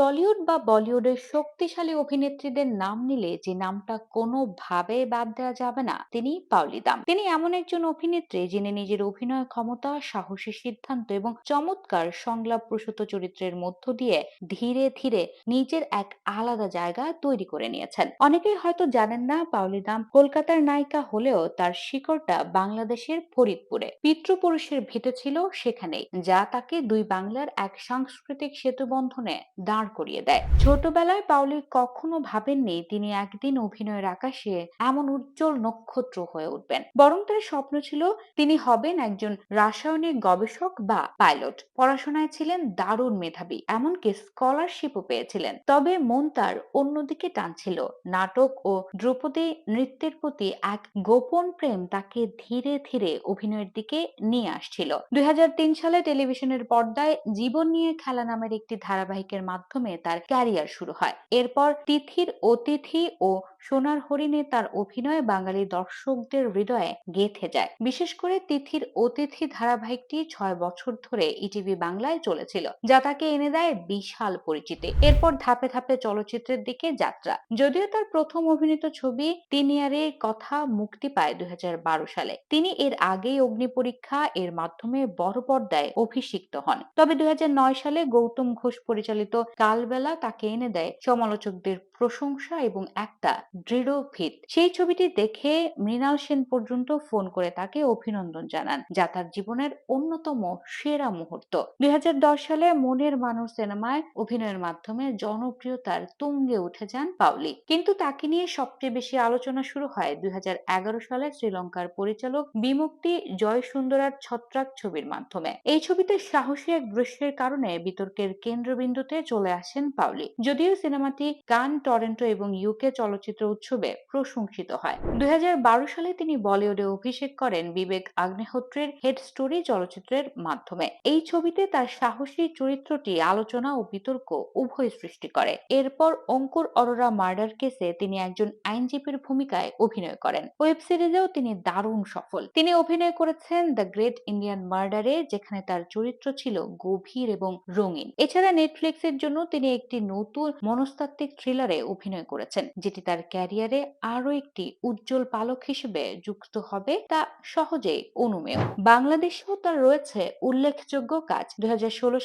Tollywood বা বলিউডের শক্তিশালী অভিনেত্রীদের নাম নিলে যে নামটা কোনোভাবে বাদ দেওয়া যাবে না, তিনি পাওলি দাম। তিনি এমন একজন অভিনেত্রী যিনি নিজের অভিনয় ক্ষমতা, সাহসী সিদ্ধান্ত এবং চমৎকার সংলাপ প্রসূত চরিত্রের মধ্য দিয়ে ধীরে ধীরে নিজের এক আলাদা জায়গা তৈরি করে নিয়েছেন। অনেকেই হয়তো জানেন না, পাওলি দাম কলকাতার নায়িকা হলেও তার শিকড়টা বাংলাদেশের ফরিদপুরে। পিতৃপুরুষের ভিটে ছিল সেখানেই, যা তাকে দুই বাংলার এক সাংস্কৃতিক সেতু বন্ধনে দাঁড় করিয়ে দেয়। ছোটবেলায় পাওলি কখনো ভাবেননি তিনি একদিন অভিনয়ের আকাশে এমন উজ্জ্বল নক্ষত্র হয়ে উঠবেন। বরং তার স্বপ্ন ছিল তিনি হবেন একজন রাসায়নিক গবেষক বা পাইলট। পড়াশোনায় ছিলেন দারুণ মেধাবী, এমনকি স্কলারশিপও পেয়েছিলেন। তবে মন তার অন্যদিকে টানছিল। নাটক ও ধ্রুপদী নৃত্যের প্রতি এক গোপন প্রেম তাকে ধীরে ধীরে অভিনয়ের দিকে নিয়ে আসছিল। দুই হাজার তিন সালে টেলিভিশনের পর্দায় জীবন নিয়ে খেলা নামের একটি ধারাবাহিকের মাধ্যমে তার ক্যারিয়ার শুরু হয়। এরপর তিথির অতিথি ও সোনার হরিণে তার অভিনয় বাঙালি দর্শকদের হৃদয়ে গেঁথে যায়। বিশেষ করে তিথির অতিথি ধারাবাহিকটি ছয় বছর ধরে ইটিভি বাংলায় চলেছিল, যা তাকে এনে দেয় বিশাল পরিচিতি। এরপর ধাপে ধাপে চলচ্চিত্রের দিকে যাত্রা। যদিও তার প্রথম অভিনীত ছবি তিনিয়ারের কথা মুক্তি পায় দুই হাজার বারো সালে, তিনি এর আগেই অগ্নি পরীক্ষা এর মাধ্যমে বড় পর্দায় অভিষিক্ত হন। তবে দুই হাজার নয় সালে গৌতম ঘোষ পরিচালিত কালবেলা তাকে এনে দেয় সমালোচকদের প্রশংসা এবং একটা দৃঢ় ভিত। সেই ছবিটি দেখে মৃণাল সেন পর্যন্ত ফোন করে তাকে অভিনন্দন জানান, যা তার জীবনের অন্যতম সেরা মুহূর্ত। দুই হাজার দশ সালে মনের মানুষ সিনেমায় অভিনয়ের মাধ্যমে জনপ্রিয়তার তুঙ্গে উঠে যান পাওলি। কিন্তু তাকে নিয়ে সবচেয়ে বেশি আলোচনা শুরু হয় দুই হাজার এগারো সালে শ্রীলঙ্কার পরিচালক বিমুক্তি জয় সুন্দরার ছত্রাক ছবির মাধ্যমে। এই ছবিতে সাহসী এক দৃশ্যের কারণে বিতর্কের কেন্দ্রবিন্দুতে চলে আসেন পাওলি। যদিও সিনেমাটি কান, টরেন্টো এবং ইউকে চলচ্চিত্র উৎসবে প্রশংসিত হয়। দুই হাজার বারো সালে তিনি বলিউডে অভিষেক করেন বিবেক আগ্নেহোত্রীর হেড স্টোরি চলচ্চিত্রের মাধ্যমে। এই ছবিতে তার সাহসী চরিত্রটি আলোচনা ও বিতর্ক উভয় সৃষ্টি করে। এরপর অঙ্কুর অরোরা মার্ডার কেসে তিনি একজন আইনজীবীর ভূমিকায় অভিনয় করেন। ওয়েব সিরিজেও তিনি দারুণ সফল। তিনি অভিনয় করেছেন দ্য গ্রেট ইন্ডিয়ান মার্ডারে, যেখানে তার চরিত্র ছিল গভীর এবং রঙিন। এছাড়া নেটফ্লিক্সের জন্য তিনি একটি নতুন মনস্তাত্ত্বিক থ্রিলারে অভিনয় করেছেন, যেটি তার ক্যারিয়ারে আরও একটি উজ্জ্বল পালক হিসেবে যুক্ত হবে তা সহজেই অনুমেয়। বাংলাদেশেও তার রয়েছে উল্লেখযোগ্য কাজ। দুই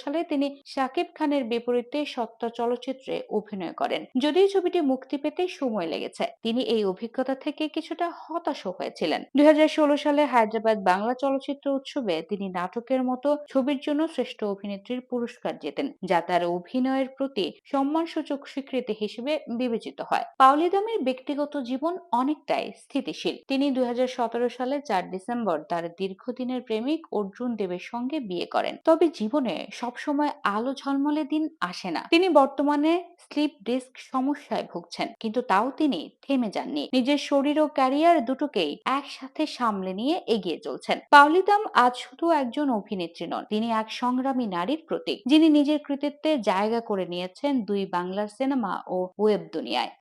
সালে তিনি শাকিব খানের বিপরীতে সত্তা চলচ্চিত্রে অভিনয় করেন। যদিও ছবিটি মুক্তি পেতে সময় লেগেছে, তিনি এই অভিজ্ঞতা থেকে কিছুটা হতাশ হয়েছিলেন। দুই হাজার ষোলো সালে হায়দ্রাবাদ বাংলা চলচ্চিত্র উৎসবে তিনি নাটকের মতো ছবির জন্য শ্রেষ্ঠ অভিনেত্রীর পুরস্কার জেতেন, যা তার অভিনয়ের প্রতি সম্মানসূচক স্বীকৃতি হিসেবে বিবেচিত হয়। পাওলি দামের ব্যক্তিগত জীবন অনেকটাই স্থিতিশীল। তিনি দুই সালে চার ডিসেম্বর তার দীর্ঘদিনের প্রেমিক অর্জুন দেবের সঙ্গে বিয়ে করেন। তবে জীবনে সবসময় আলো ঝলমলে দিন আসে না। তিনি বর্তমানে স্লিপ ডিস্ক সমস্যায় ভুগছেন, কিন্তু তাও তিনি থেমে যাননি। নিজের শরীর ও ক্যারিয়ার দুটোকেই একসাথে সামলে নিয়ে এগিয়ে চলছেন। পাওলি দাম আজ শুধু একজন অভিনেত্রী নন, তিনি এক সংগ্রামী নারীর প্রতীক, যিনি নিজের কৃতিত্বে জায়গা করে নিয়েছেন দুই বাংলার সিনেমা ও ওয়েব দুনিয়ায়।